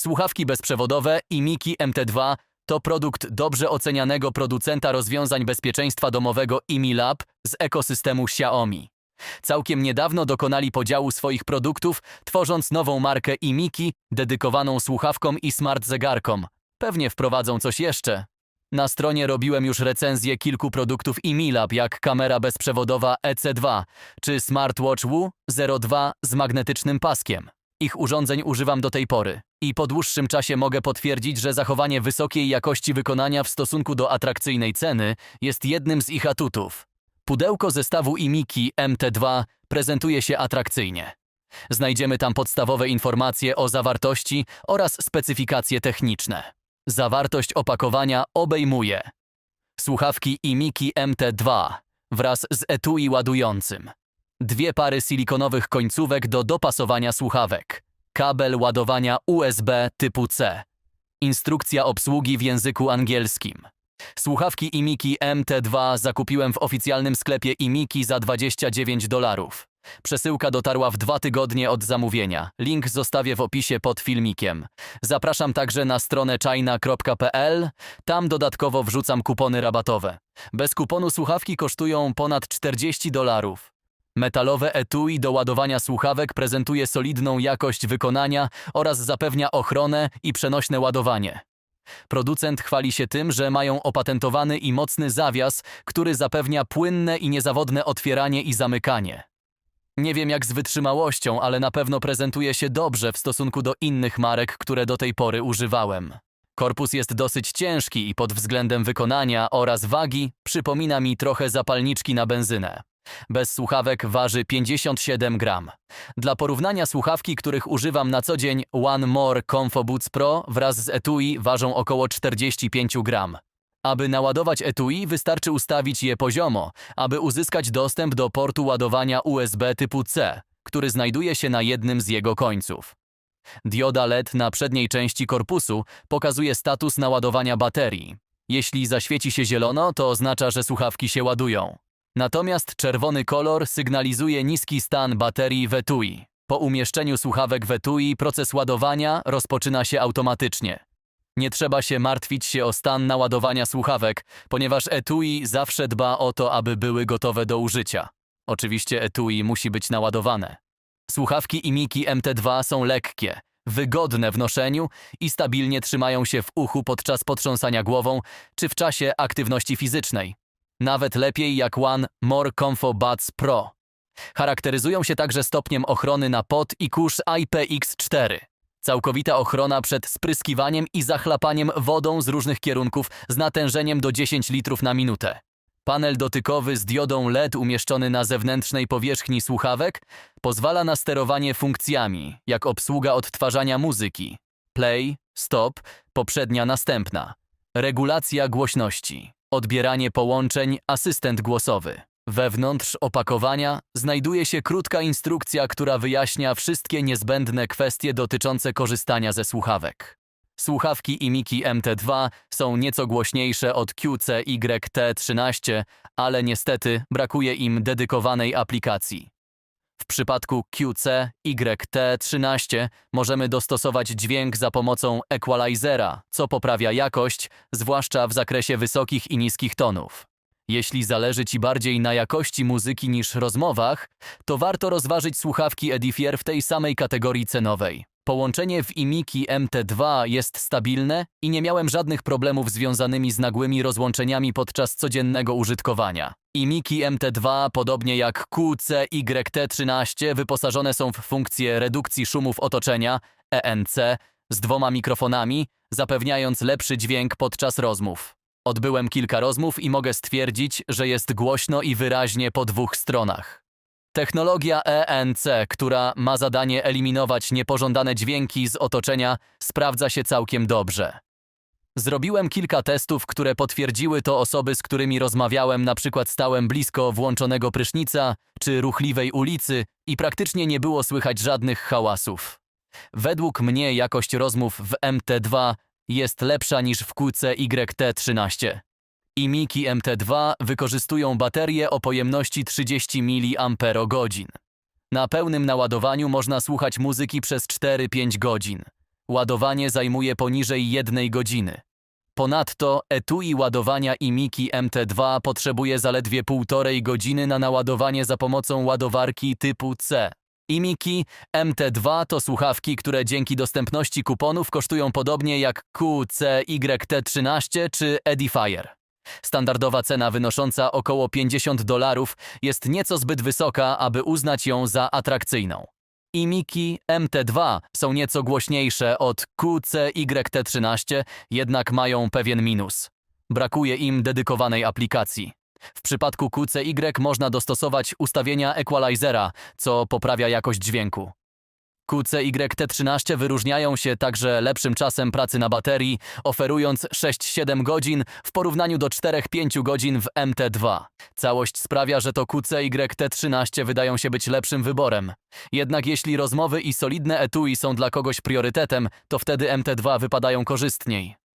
Słuchawki bezprzewodowe i Miki MT2 to produkt dobrze ocenianego producenta rozwiązań bezpieczeństwa domowego IMILAB z ekosystemu Xiaomi. Całkiem niedawno dokonali podziału swoich produktów, tworząc nową markę iMiki, dedykowaną słuchawkom i smart zegarkom. Pewnie wprowadzą coś jeszcze. Na stronie robiłem już recenzję kilku produktów iMilab, jak kamera bezprzewodowa EC2 czy smartwatch Wu 02 z magnetycznym paskiem. Ich urządzeń używam do tej pory i po dłuższym czasie mogę potwierdzić, że zachowanie wysokiej jakości wykonania w stosunku do atrakcyjnej ceny jest jednym z ich atutów. Pudełko zestawu iMiki MT2 prezentuje się atrakcyjnie. Znajdziemy tam podstawowe informacje o zawartości oraz specyfikacje techniczne. Zawartość opakowania obejmuje słuchawki iMiki MT2 wraz z etui ładującym, dwie pary silikonowych końcówek do dopasowania słuchawek, kabel ładowania USB typu C, instrukcja obsługi w języku angielskim. Słuchawki iMiki MT2 zakupiłem w oficjalnym sklepie iMiki za 29 dolarów. Przesyłka dotarła w dwa tygodnie od zamówienia. Link zostawię w opisie pod filmikiem. Zapraszam także na stronę china.pl. Tam dodatkowo wrzucam kupony rabatowe. Bez kuponu słuchawki kosztują ponad 40 dolarów. Metalowe etui do ładowania słuchawek prezentuje solidną jakość wykonania oraz zapewnia ochronę i przenośne ładowanie. Producent chwali się tym, że mają opatentowany i mocny zawias, który zapewnia płynne i niezawodne otwieranie i zamykanie. Nie wiem jak z wytrzymałością, ale na pewno prezentuje się dobrze w stosunku do innych marek, które do tej pory używałem. Korpus jest dosyć ciężki i pod względem wykonania oraz wagi przypomina mi trochę zapalniczki na benzynę. Bez słuchawek waży 57 gram. Dla porównania słuchawki, których używam na co dzień One More Comfo Boots Pro wraz z etui ważą około 45 gram. Aby naładować etui wystarczy ustawić je poziomo, aby uzyskać dostęp do portu ładowania USB typu C, który znajduje się na jednym z jego końców. Dioda LED na przedniej części korpusu pokazuje status naładowania baterii. Jeśli zaświeci się zielono, to oznacza, że słuchawki się ładują. Natomiast czerwony kolor sygnalizuje niski stan baterii w etui. Po umieszczeniu słuchawek w etui proces ładowania rozpoczyna się automatycznie. Nie trzeba się martwić się o stan naładowania słuchawek, ponieważ etui zawsze dba o to, aby były gotowe do użycia. Oczywiście etui musi być naładowane. Słuchawki i miki MT2 są lekkie, wygodne w noszeniu i stabilnie trzymają się w uchu podczas potrząsania głową czy w czasie aktywności fizycznej. Nawet lepiej jak One More Comfo Buds Pro. Charakteryzują się także stopniem ochrony na pot i kurz IPX4. Całkowita ochrona przed spryskiwaniem i zachlapaniem wodą z różnych kierunków z natężeniem do 10 litrów na minutę. Panel dotykowy z diodą LED umieszczony na zewnętrznej powierzchni słuchawek pozwala na sterowanie funkcjami, jak obsługa odtwarzania muzyki. Play, stop, poprzednia następna. Regulacja głośności. Odbieranie połączeń, asystent głosowy. Wewnątrz opakowania znajduje się krótka instrukcja, która wyjaśnia wszystkie niezbędne kwestie dotyczące korzystania ze słuchawek. Słuchawki iMiki MT2 są nieco głośniejsze od QCYT13, ale niestety brakuje im dedykowanej aplikacji. W przypadku QCYT13 możemy dostosować dźwięk za pomocą equalizera, co poprawia jakość, zwłaszcza w zakresie wysokich i niskich tonów. Jeśli zależy Ci bardziej na jakości muzyki niż rozmowach, to warto rozważyć słuchawki Edifier w tej samej kategorii cenowej. Połączenie w iMiki MT2 jest stabilne i nie miałem żadnych problemów związanymi z nagłymi rozłączeniami podczas codziennego użytkowania. iMiki MT2, podobnie jak QCYT13, wyposażone są w funkcję redukcji szumów otoczenia ENC z dwoma mikrofonami, zapewniając lepszy dźwięk podczas rozmów. Odbyłem kilka rozmów i mogę stwierdzić, że jest głośno i wyraźnie po dwóch stronach. Technologia ENC, która ma zadanie eliminować niepożądane dźwięki z otoczenia, sprawdza się całkiem dobrze. Zrobiłem kilka testów, które potwierdziły to osoby, z którymi rozmawiałem, na przykład stałem blisko włączonego prysznica czy ruchliwej ulicy i praktycznie nie było słychać żadnych hałasów. Według mnie jakość rozmów w MT2 jest lepsza niż w QCYT13. iMiki MT2 wykorzystują baterie o pojemności 30 mAh. Na pełnym naładowaniu można słuchać muzyki przez 4-5 godzin. Ładowanie zajmuje poniżej jednej godziny. Ponadto etui ładowania IMIKI MT2 potrzebuje zaledwie półtorej godziny na naładowanie za pomocą ładowarki typu C. IMIKI MT2 to słuchawki, które dzięki dostępności kuponów kosztują podobnie jak QCYT13 czy Edifier. Standardowa cena wynosząca około 50 dolarów jest nieco zbyt wysoka, aby uznać ją za atrakcyjną. IMIKI MT2 są nieco głośniejsze od QCYT13, jednak mają pewien minus. Brakuje im dedykowanej aplikacji. W przypadku QCY można dostosować ustawienia equalizera, co poprawia jakość dźwięku. QCYT13 wyróżniają się także lepszym czasem pracy na baterii, oferując 6-7 godzin w porównaniu do 4-5 godzin w MT2. Całość sprawia, że to QCYT13 wydają się być lepszym wyborem. Jednak jeśli rozmowy i solidne etui są dla kogoś priorytetem, to wtedy MT2 wypadają korzystniej.